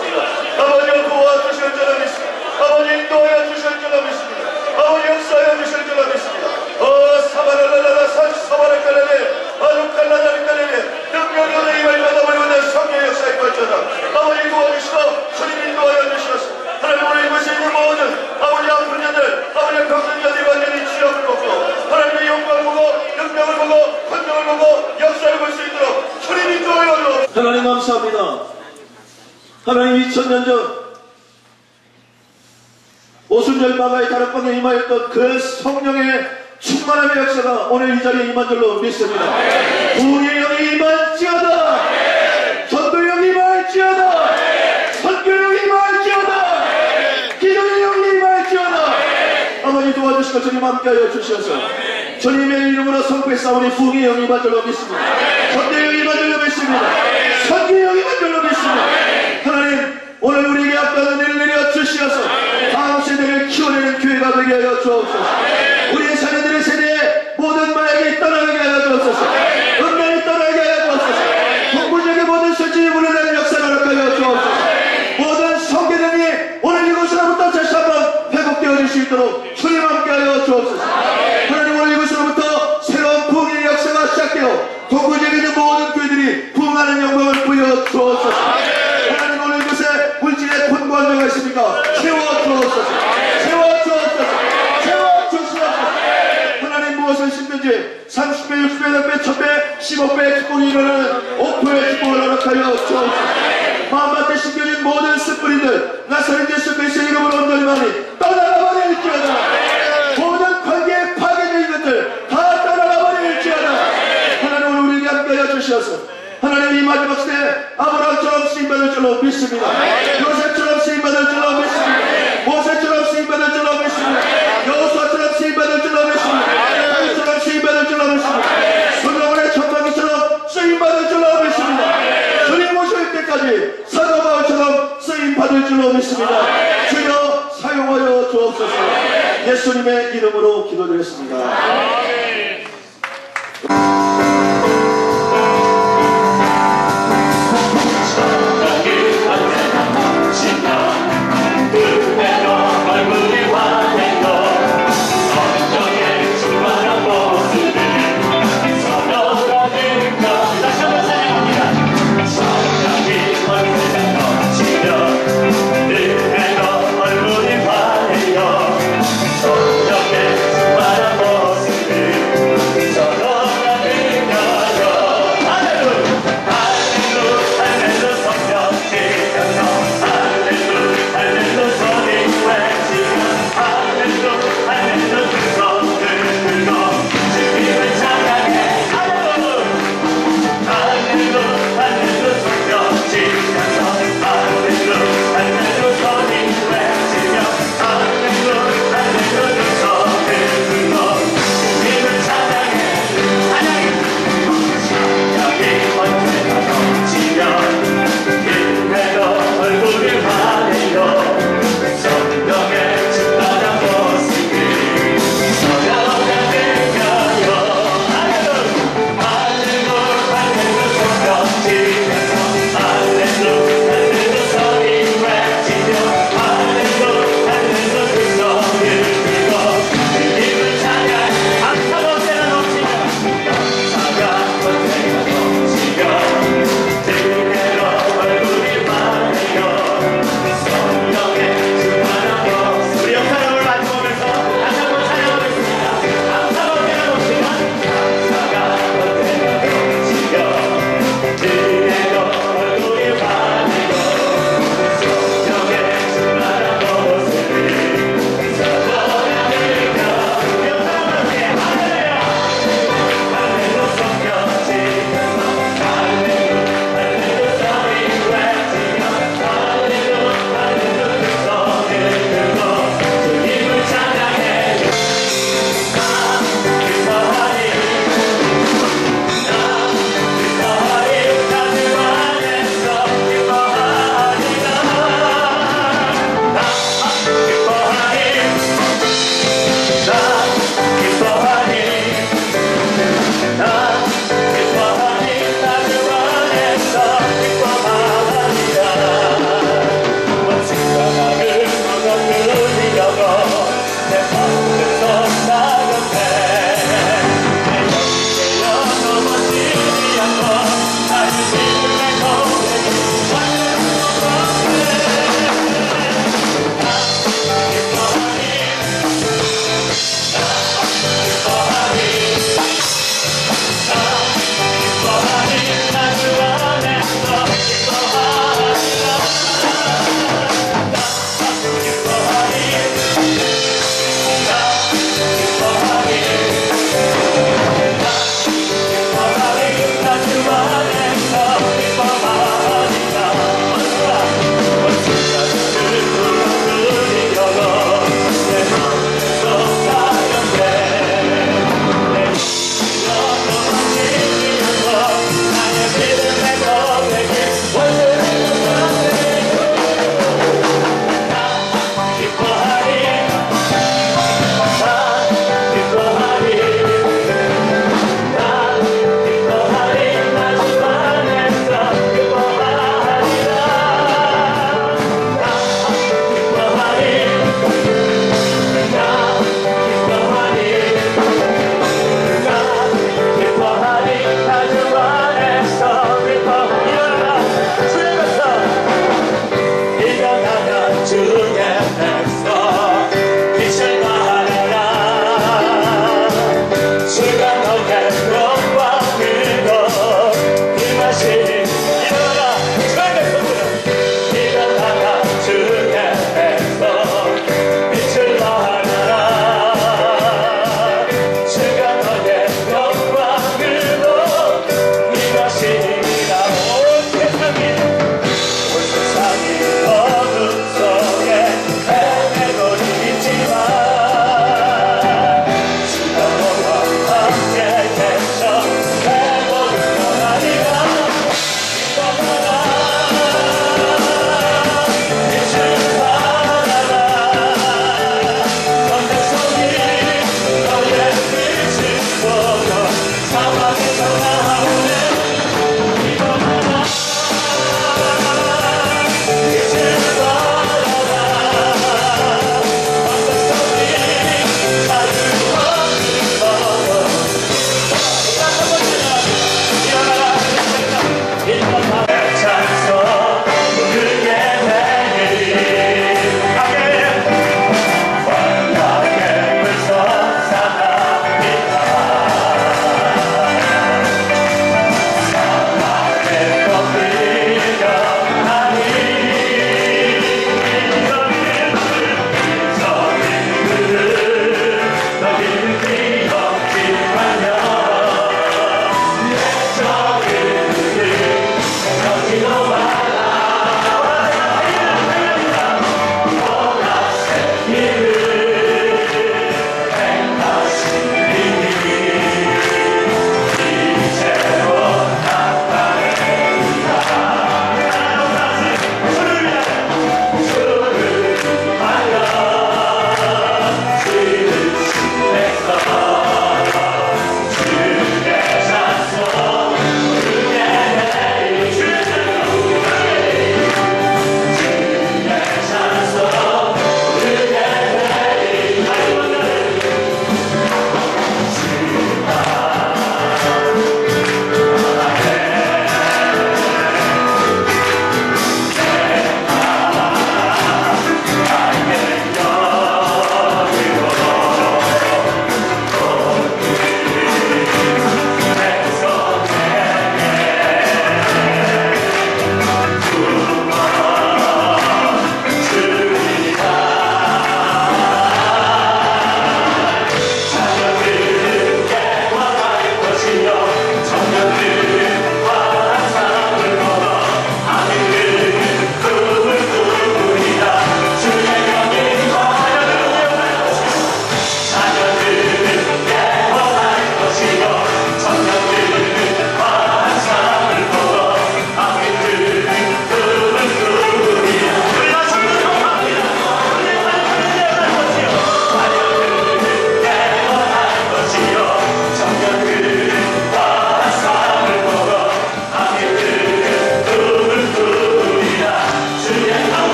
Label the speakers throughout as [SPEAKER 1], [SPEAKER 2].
[SPEAKER 1] 축원합니다. 아버지 구원 주실 줄 믿습니다. 아버지 인도하여 주실 줄 믿습니다. 아버지 역사하여 주실 줄 믿습니다. 어 사바라라라 산 사바라카라네 아루칼라다리카라네 능력으로 임을 받아버리는 성의 역사에 걸쳐서 아버지 도와주시고 주님 인도하여 주시옵소서. 하나님 오늘 이곳에 있는 모든 아버지 아픈 자들 아버지 병든자들이 완전히 치료를 먹고 하나님의 영광을 보고 능력을 보고 권능을 보고 역사를 볼 수 있도록 주님 인도하여 주옵소서.
[SPEAKER 2] 하나님 감사합니다. 하나님 2000년 전 오순절 마가의 다락방에 임하였던 그 성령의 충만함의 역사가 오늘 이 자리에 임한 줄로 믿습니다. 부의 영이 임할지어다. 전도의 영이 임할지어다. 선교의 영이 임할지어다. 기도의 영이 임할지어다. 아버지 도와주시고 주님 함께하여 주시옵소서. 주님의 이름으로 성부의 싸우니 부의 영이 임한 줄로 믿습니다. 전도의 영이 임한 줄로 믿습니다. 선교의 영이 임한 줄로 믿습니다. 하나님 오늘 우리에게 아까운 은혜를 내려 주시어서 다음 세대를 키워내는 교회가 되게 하여 주옵소서. 우리의 자녀들의 세대에 모든 마약이 떠나게 하여 주옵소서. 30배, 60배, 100배, 1000배, 15배 축복이 일어나는 오프의 축복을 허락하여 주옵소서. 마음밭에 심겨진 모든 스프리들, 나사렛 예수 그리스의 이름으로 온전히 많이 떠나가 버릴지어다. 모든 관계에 파괴된 것들 다 떠나가 버릴지어다. 하나님 우리에게 함께하여 주시옵소서. 하나님 이 마지막 시대에 아브라함처럼 쓰임받을 줄로 믿습니다. 요셉처럼 믿습니다. 주여 사용하여 주옵소서. 예수님의 이름으로 기도드렸습니다.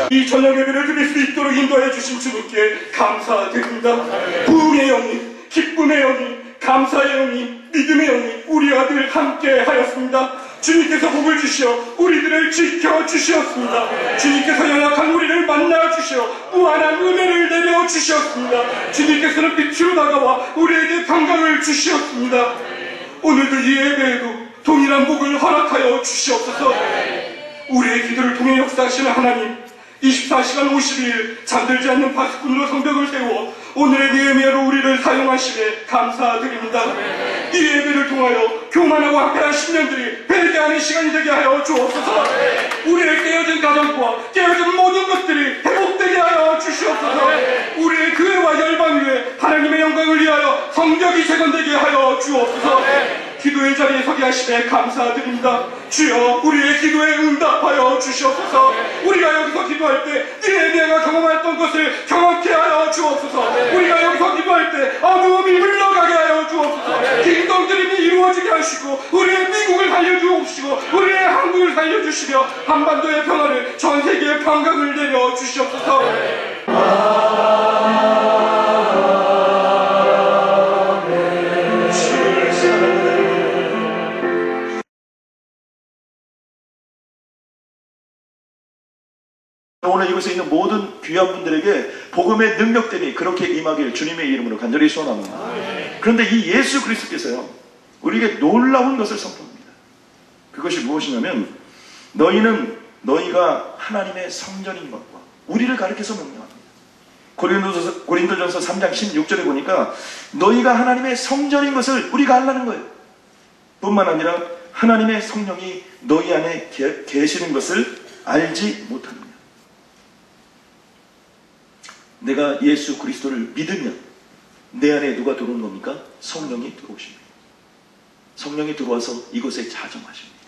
[SPEAKER 3] 기도하겠습니다. 이 저녁 예배를 드릴 수 있도록 인도해 주신 주님께 감사드립니다. 부흥의 영이, 기쁨의 영이, 감사의 영이, 믿음의 영이 우리 아들 함께 하였습니다. 주님께서 복을 주시어 우리들을 지켜 주시었습니다. 주님께서 연약한 우리를 만나 주시어 무한한 은혜를 내려 주시었습니다. 주님께서는 빛으로 다가와 우리에게 평강을 주시었습니다. 오늘도 이 예배에도 동일한 복을 허락하여 주시옵소서. 우리의 기도를 통해 역사하시는 하나님 24시간 50일 잠들지 않는 파수꾼으로 성벽을 세워 오늘의 예배로 우리를 사용하시에 감사드립니다. 이 예배를 통하여 교만하고 학대한 10년들이 회개하는 시간이 되게 하여 주옵소서. 우리의 깨어진 가정과 깨어진 모든 것들이 회복되게 하여 주시옵소서. 우리의 교회와 열방 위에 하나님의 영광을 위하여 성벽이 재건되게 하여 주옵소서 기도의 자리에 서게 하시에 감사드립니다. 주여 우리의 기도에 응답하여 주시옵소서. 우리가 여기서 기도할 때 니에미아가 경험했던 것을 경험케 하여 주옵소서. 우리가 여기서 기도할 때 어두움이 흘러가게 하여 주옵소서. 킹덤드림이 이루어지게 하시고 우리의 미국을 살려주옵시고 우리의 한국을 살려주시며 한반도의 평화를 전 세계의 평강을 내려 주시옵소서.
[SPEAKER 4] 오늘 이곳에 있는 모든 귀한 분들에게 복음의 능력됨이 그렇게 임하길 주님의 이름으로 간절히 소원합니다. 그런데 이 예수 그리스도께서요, 우리에게 놀라운 것을 선포합니다. 그것이 무엇이냐면, 너희는 너희가 하나님의 성전인 것과 우리를 가리켜서 명령합니다. 고린도전서, 고린도전서 3장 16절에 보니까 너희가 하나님의 성전인 것을 우리가 알라는 거예요. 뿐만 아니라 하나님의 성령이 너희 안에 계- 계시는 것을 알지 못합니다. 내가 예수 그리스도를 믿으면 내 안에 누가 들어오는 겁니까? 성령이 들어오십니다. 성령이 들어와서 이곳에 자정하십니다.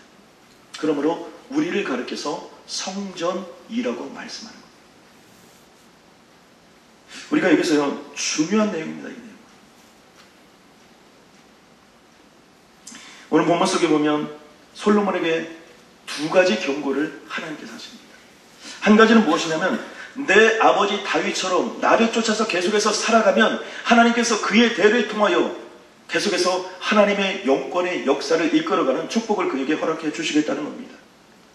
[SPEAKER 4] 그러므로 우리를 가르쳐서 성전이라고 말씀하는 겁니다. 우리가 여기서요 중요한 내용입니다. 이 내용. 오늘 본문 속에 보면 솔로몬에게 두 가지 경고를 하나님께서 하십니다. 한 가지는 무엇이냐면 내 아버지 다윗처럼 나를 쫓아서 계속해서 살아가면 하나님께서 그의 대를 통하여 계속해서 하나님의 영권의 역사를 이끌어가는 축복을 그에게 허락해 주시겠다는 겁니다.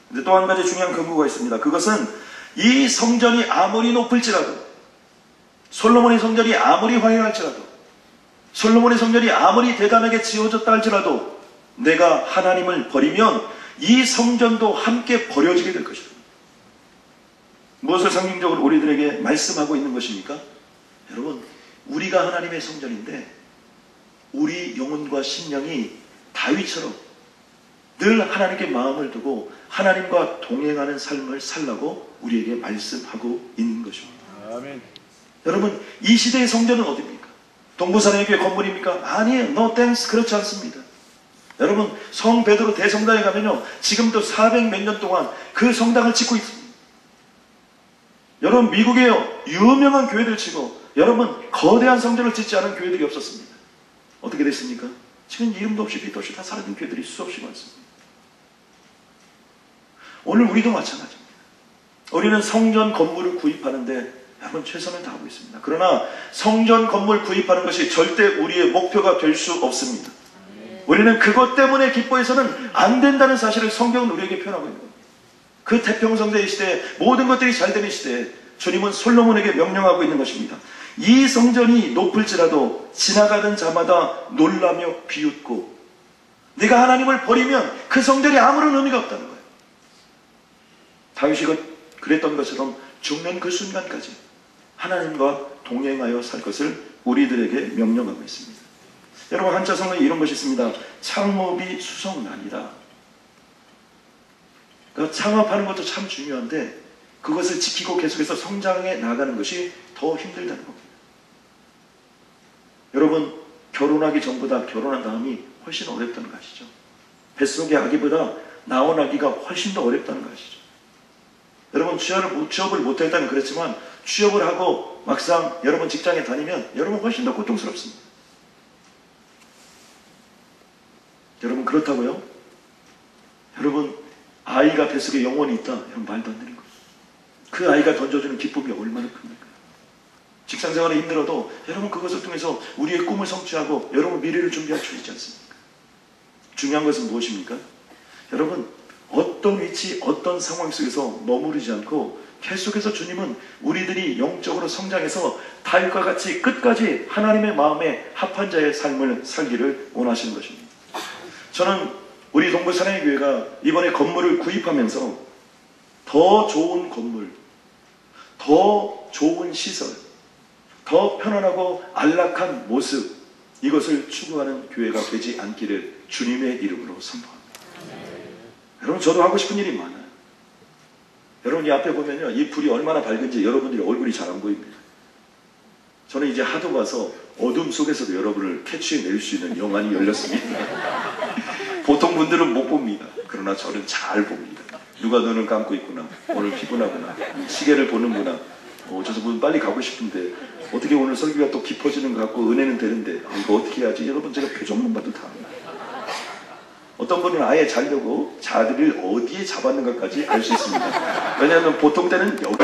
[SPEAKER 4] 근데 또 한 가지 중요한 경고가 있습니다. 그것은 이 성전이 아무리 높을지라도 솔로몬의 성전이 아무리 화려할지라도 솔로몬의 성전이 아무리 대단하게 지어졌다 할지라도 내가 하나님을 버리면 이 성전도 함께 버려지게 될 것이다. 무엇을 상징적으로 우리들에게 말씀하고 있는 것입니까? 여러분, 우리가 하나님의 성전인데 우리 영혼과 심령이 다윗처럼 늘 하나님께 마음을 두고 하나님과 동행하는 삶을 살라고 우리에게 말씀하고 있는 것입니다. 여러분, 이 시대의 성전은 어디입니까? 동부산의 교회 건물입니까? 아니에요. No thanks. 그렇지 않습니다. 여러분, 성 베드로 대성당에 가면요. 지금도 400 몇 년 동안 그 성당을 짓고 있습니다. 여러분, 미국의 유명한 교회들 치고 여러분, 거대한 성전을 짓지 않은 교회들이 없었습니다. 어떻게 됐습니까? 지금 이름도 없이 빛도 없이 다 사라진 교회들이 수없이 많습니다. 오늘 우리도 마찬가지입니다. 우리는 성전 건물을 구입하는데 여러분 최선을 다하고 있습니다. 그러나 성전 건물 구입하는 것이 절대 우리의 목표가 될 수 없습니다. 우리는 그것 때문에 기뻐해서는 안 된다는 사실을 성경은 우리에게 표현하고 있는 겁니다. 그 태평성대의 시대에 모든 것들이 잘 되는 시대에 주님은 솔로몬에게 명령하고 있는 것입니다. 이 성전이 높을지라도 지나가던 자마다 놀라며 비웃고 네가 하나님을 버리면 그 성전이 아무런 의미가 없다는 거예요. 다윗이 그- 그랬던 것처럼 죽는 그 순간까지 하나님과 동행하여 살 것을 우리들에게 명령하고 있습니다. 여러분 한자성에 이런 것이 있습니다. 창업이 수성난이다. 그러니까 창업하는 것도 참 중요한데 그것을 지키고 계속해서 성장해 나가는 것이 더 힘들다는 겁니다. 여러분 결혼하기 전보다 결혼한 다음이 훨씬 어렵다는 거 아시죠? 뱃속의 아기보다 나온 아기가 훨씬 더 어렵다는 거 아시죠? 여러분 취업을, 못- 취업을 못했다면 그렇지만 취업을 하고 막상 여러분 직장에 다니면 여러분 훨씬 더 고통스럽습니다. 여러분 그렇다고요? 여러분 아이가 뱃속에 영혼이 있다. 여러분 말도 안 되는. 그 아이가 던져주는 기쁨이 얼마나 큽니까? 직장 생활이 힘들어도 여러분 그것을 통해서 우리의 꿈을 성취하고 여러분 미래를 준비할 수 있지 않습니까? 중요한 것은 무엇입니까? 여러분 어떤 위치, 어떤 상황 속에서 머무르지 않고 계속해서 주님은 우리들이 영적으로 성장해서 다윗과 같이 끝까지 하나님의 마음에 합한 자의 삶을 살기를 원하시는 것입니다. 저는 우리 동부 사랑의 교회가 이번에 건물을 구입하면서 더 좋은 건물, 더 좋은 시설, 더 편안하고 안락한 모습 이것을 추구하는 교회가 되지 않기를 주님의 이름으로 선포합니다. 여러분 저도 하고 싶은 일이 많아요. 여러분 이 앞에 보면요 이 불이 얼마나 밝은지 여러분들이 얼굴이 잘 안 보입니다. 저는 이제 하도 가서 어둠 속에서도 여러분을 캐치해 낼 수 있는 영안이 열렸습니다. 보통 분들은 못 봅니다. 그러나 저는 잘 봅니다. 누가 눈을 감고 있구나. 오늘 피곤하구나. 시계를 보는구나. 어, 어쩌서 분 빨리 가고 싶은데 어떻게 오늘 설교가 또 깊어지는 것 같고 은혜는 되는데 아, 이거 어떻게 해야지? 여러분 제가 표정만 봐도 다 압니다. 어떤 분은 아예 자려고 자리를 어디에 잡았는가까지 알 수 있습니다. 왜냐하면 보통 때는 여기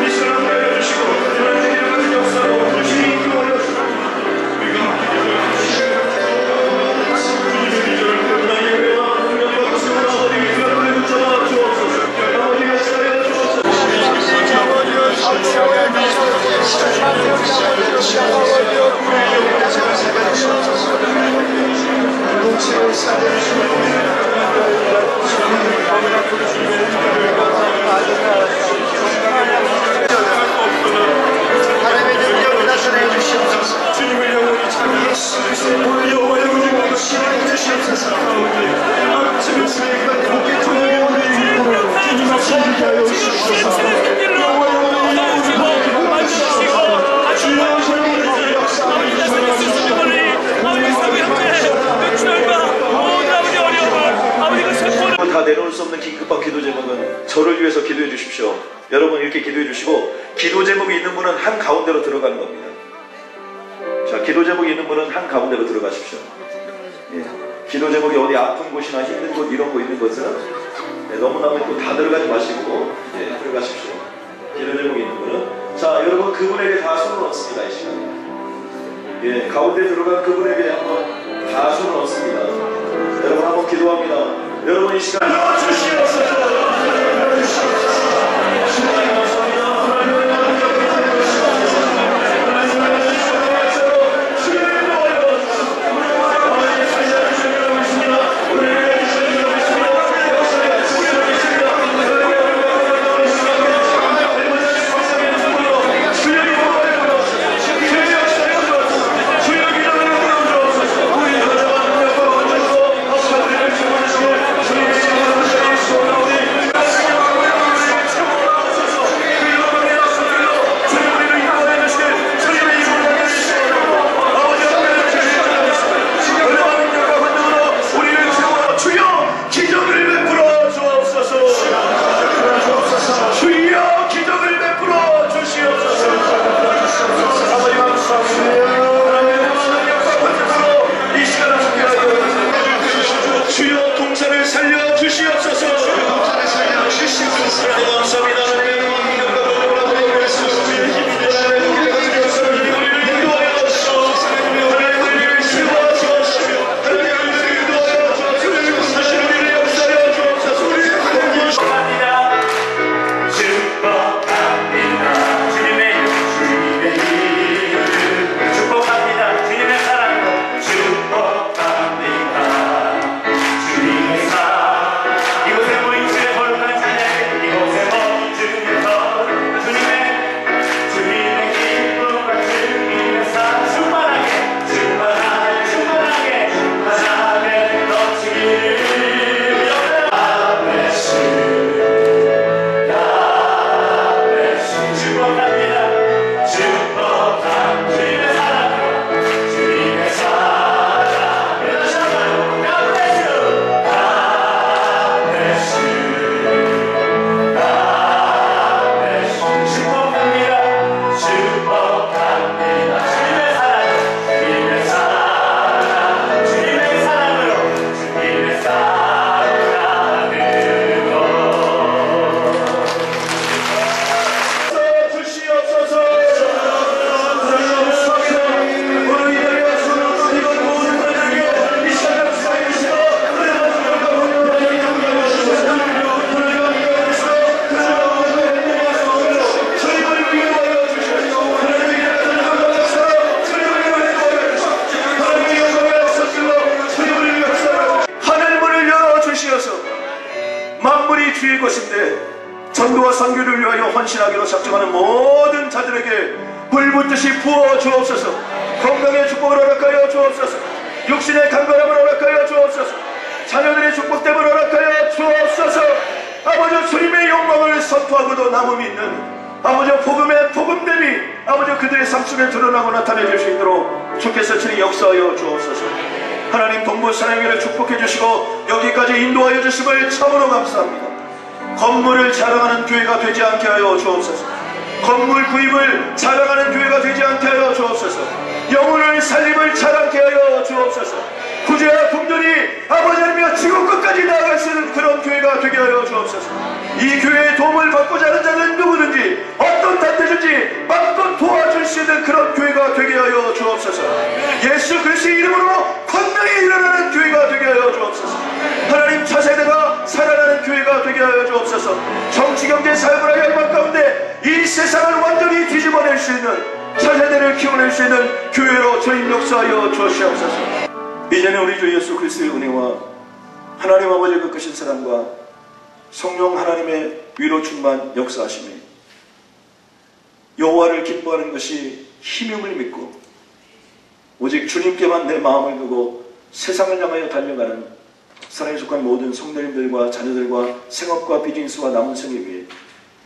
[SPEAKER 4] 자, 기도 제목이 있는 분은 한 가운데로 들어가십시오. 예. 기도 제목이 어디 아픈 곳이나 힘든 곳 이런 거 있는 것은 예, 너무너무 또다 들어가지 마시고 예, 들어가십시오. 기도 제목이 있는 분은 자, 여러분 그분에게 다 손을 얹습니다 이 시간에. 예, 가운데 들어간 그분에게 한번 다 손을 얹습니다. 여러분 한번 기도합니다. 여러분 이 시간
[SPEAKER 2] 주여 육신의 강건함을 허락하여 주옵소서. 자녀들의 축복됨을 허락하여 주옵소서. 아버지 주님의 영광을 선포하고도 남음 있는 아버지 복음의 복음됨이 아버지 그들의 삶 속에 드러나고 나타내줄 수 있도록 주께서 친히 역사하여 주옵소서. 하나님 동부 사랑교를 축복해 주시고 여기까지 인도하여 주심을 참으로 감사합니다. 건물을 자랑하는 교회가 되지 않게 하여 주옵소서 건물 구입을 자랑하는 교회가 되지 않게 하여 주옵소서. 영혼을 살림을 자랑케 하여 주옵소서. 구제와 궁전이 아버지 하나님과 지구 끝까지 나아갈 수 있는 그런 교회가 되게 하여 주옵소서. 이 교회의 도움을 받고자 하는 자는 누구든지 어떤 단체든지 마음껏 도와줄 수 있는 그런 교회가 되게 하여 주옵소서. 예수 그리스도의 이름으로 건강히 일어나는 교회가 되게 하여 주옵소서. 하나님 차세대가 살아나는 교회가 되게 하여 주옵소서. 정치 경제 사회문화 열망 가운데 이 세상을 완전히 뒤집어낼 수 있는 차세대를 키워낼 수 있는 교회로 저희 역사하여 주시옵소서. 이제는 우리 주 예수 그리스도의 은혜와 하나님 아버지의 그 크신 사랑과 성령 하나님의 위로 충만 역사하심이 여호와를 기뻐하는 것이 힘임을 믿고 오직 주님께만 내 마음을 두고 세상을 향하여 달려가는 사랑에 속한 모든 성도님들과 자녀들과 생업과 비즈니스와 남은 생에 위해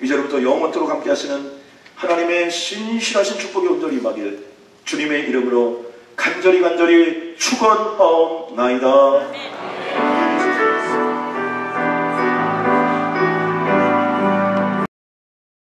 [SPEAKER 2] 이제로부터 영원토록 함께 하시는 하나님의 신실하신 축복이 온전히 임하길 주님의 이름으로 간절히 간절히 축원하옵나이다.